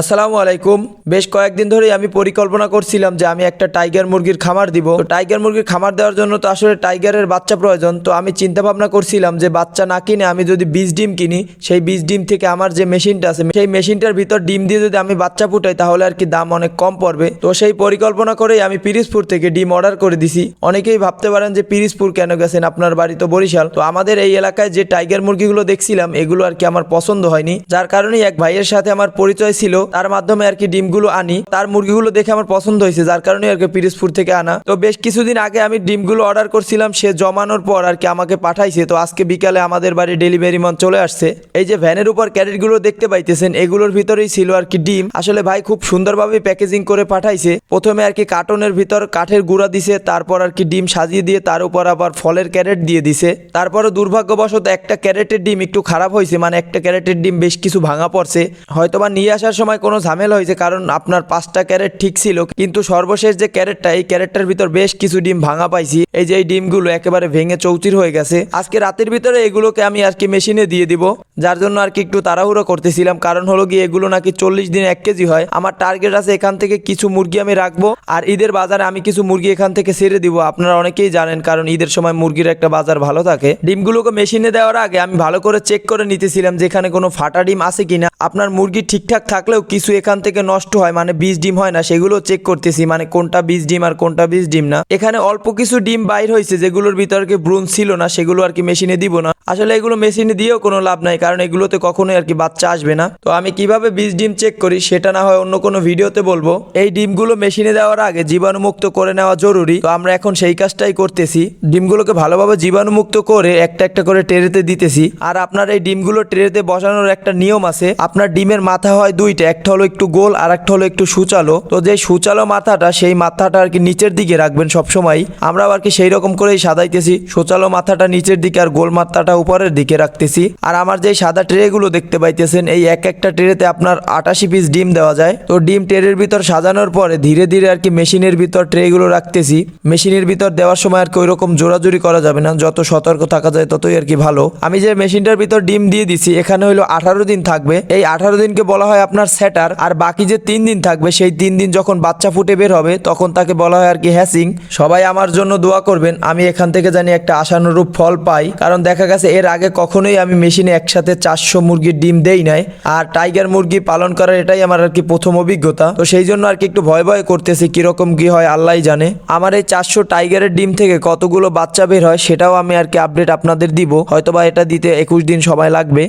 আসসালামু আলাইকুম। বেশ কয়েকদিন ধরেই আমি পরিকল্পনা করছিলাম যে আমি একটা টাইগার মুরগির খামার দিব। তো টাইগার মুরগির খামার দেওয়ার জন্য তো আসলে টাইগারের বাচ্চা প্রয়োজন। তো আমি চিন্তা ভাবনা করছিলাম যে বাচ্চা না কিনে আমি যদি বীজ ডিম কিনি, সেই বীজ ডিম থেকে আমার যে মেশিনটা আছে, সেই মেশিনটার ভিতর ডিম দিয়ে যদি আমি বাচ্চা ফুটাই, তাহলে আর কি দাম অনেক কম পড়বে। তো সেই পরিকল্পনা করেই আমি পিরিজপুর থেকে ডিম অর্ডার করে দিছি। অনেকেই ভাবতে পারেন যে পিরিজপুর কেন গেছেন? আপনার বাড়ি তো বরিশাল। তো আমাদের এই এলাকায় যে টাইগার মুরগিগুলো দেখছিলাম, এগুলো আর কি আমার পছন্দ হয়নি। যার কারণেই এক ভাইয়ের সাথে আমার পরিচয় ছিল। তার মাধ্যমে আর কি ডিমগুলো আনি। তার মুরগিগুলো দেখে আমার পছন্দ হয়েছে, যার কারণে আর কি পিরিজপুর থেকে আনা। তো বেশ কিছুদিন আগে আমি ডিমগুলো অর্ডার করছিলাম, সে জমানোর পর আর কি আমাকে পাঠাইছে। তো আজকে বিকালে আমাদের বাড়ি ডেলিভারি মান চলে আসছে। এই যে ভ্যানের উপর ক্যারেটগুলো দেখতে পাইতেছেন, এগুলোর ভিতরেই ছিল আর কি ডিম। আসলে ভাই খুব সুন্দরভাবে প্যাকেজিং করে পাঠাইছে। প্রথমে আর কি কার্টনের ভিতর কাঠের গুঁড়া দিছে, তারপর আর কি ডিম সাজিয়ে দিয়ে তার উপর আবার ফলের ক্যারেট দিয়ে দিছে। তারপরে দুর্ভাগ্যবশত একটা ক্যারেটের ডিম একটু খারাপ হয়েছে মানে একটা ক্যারেটের ডিম বেশ কিছু ভাঙা পড়ছে। হয়তোবা নিয়ে আসার সময় কোনো ঝামেলা হয়েছে, কারণ আপনার পাঁচটা ক্যারেট ঠিক ছিল, কিন্তু সর্বশেষ যে ক্যারেটটা, এই ক্যারেটটার ভিতর বেশ কিছু ডিম ভাঙা পাইছি। এই যে এই ডিমগুলো একেবারে ভেঙে চৌচির হয়ে গেছে। আজকে রাতের ভিতরে এগুলোকে আমি আর কি মেশিনে দিয়ে দিব। যার জন্য আর কি একটু তাড়াহুড়ো করতেছিলাম। কারণ হলো গিয়ে এগুলো নাকি চল্লিশ দিন এক কেজি হয়। আমার টার্গেট আছে এখান থেকে কিছু মুরগি আমি রাখব। আর ঈদের বাজারে আমি কিছু মুরগি এখান থেকে ছেড়ে দিব। আপনারা অনেকেই জানেন, কারণ ঈদের সময় মুরগির একটা বাজার ভালো থাকে। ডিমগুলোকে মেশিনে দেওয়ার আগে আমি ভালো করে চেক করে নিতেছিলাম যেখানে কোনো ফাটা ডিম আছে কিনা। আপনার মুরগি ঠিকঠাক থাকলেও কিছু এখান থেকে নষ্ট হয় মানে বীজ ডিম হয় না, সেগুলো চেক করতেছি মানে কোনটা বীজ ডিম আর কোনটা বীজ ডিম না। এখানে অল্প কিছু ডিম বাইর হয়েছে, যেগুলোর ভিতরে ব্রুন ছিল না, সেগুলো আর কি মেশিনে দিব না। আসলে এগুলো মেশিনে দিয়েও কোনো লাভ নাই কারণ এগুলোতে কখনোই আর কি বাচ্চা আসবে না। তো আমি কীভাবে বীজ ডিম চেক করি সেটা না হয় অন্য কোনো ভিডিওতে বলব। এই ডিমগুলো মেশিনে দেওয়ার আগে জীবাণুমুক্ত করে নেওয়া জরুরি। তো আমরা এখন সেই কাজটাই করতেছি। ডিমগুলোকে ভালোভাবে জীবাণুমুক্ত করে একটা একটা করে ট্রেতে দিতেছি। আর আপনার এই ডিমগুলো ট্রেতে বসানোর একটা নিয়ম আছে। আপনার ডিমের মাথা হয় দুইটা, একটা হলো একটু গোল আর একটা হলো একটু সুচালো। তো যে সুচালো মাথাটা, সেই মাথাটা আর কি নিচের দিকে রাখবেন সবসময়। আমরাও আর কি সেই রকম করেই সাজাইতেছি। সুচালো মাথাটা নিচের দিকে আর গোল মাথাটা উপরের দিকে রাখতেছি। আর আমার যে সাদা ট্রেগুলো দেখতে পাইতেছেন। এই এক একটা ট্রেতে আপনার আটাশি পিস ডিম দেওয়া যায়। তো ডিম ট্রের ভিতর সাজানোর পরে ধীরে ধীরে আর কি মেশিনের ভিতর ট্রেগুলো রাখতেছি। মেশিনের ভিতর দেওয়ার সময় আর কি ওইরকম জোরাজুরি করা যাবে না। যত সতর্ক থাকা যায় ততই আর কি ভালো। আমি যে মেশিনটার ভিতর ডিম দিয়ে দিছি, এখানে হলো আঠারো দিন থাকবে। এই আঠারো দিনকে বলা হয় আপনার স্যাটার আর বাকি যে তিন দিন থাকবে, সেই তিন দিন যখন বাচ্চা ফুটে বের হবে, তখন তাকে বলা হয় আর কি হ্যাসিং সবাই আমার জন্য দোয়া করবেন, আমি এখান থেকে জানি একটা আশানুরূপ ফল পাই। কারণ দেখা গেছে এর আগে কখনোই আমি মেশিনে একসাথে চারশো মুরগির ডিম দেই নাই। আর টাইগার মুরগি পালন করার এটাই আমার আর কি প্রথম অভিজ্ঞতা। তো সেই জন্য আর কি একটু ভয় ভয় করতেছি কীরকম কি হয়, আল্লাহ জানে। আমার এই চারশো টাইগারের ডিম থেকে কতগুলো বাচ্চা বের হয় সেটাও আমি আর কি আপডেট আপনাদের দিব। হয়তোবা এটা দিতে একুশ দিন সময় লাগবে।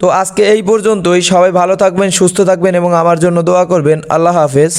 তো আজকে এই পর্যন্তই। সবাই ভালো থাকবেন, সুস্থ থাকবেন এবং আমার জন্য দোয়া করবেন। আল্লাহ হাফেজ।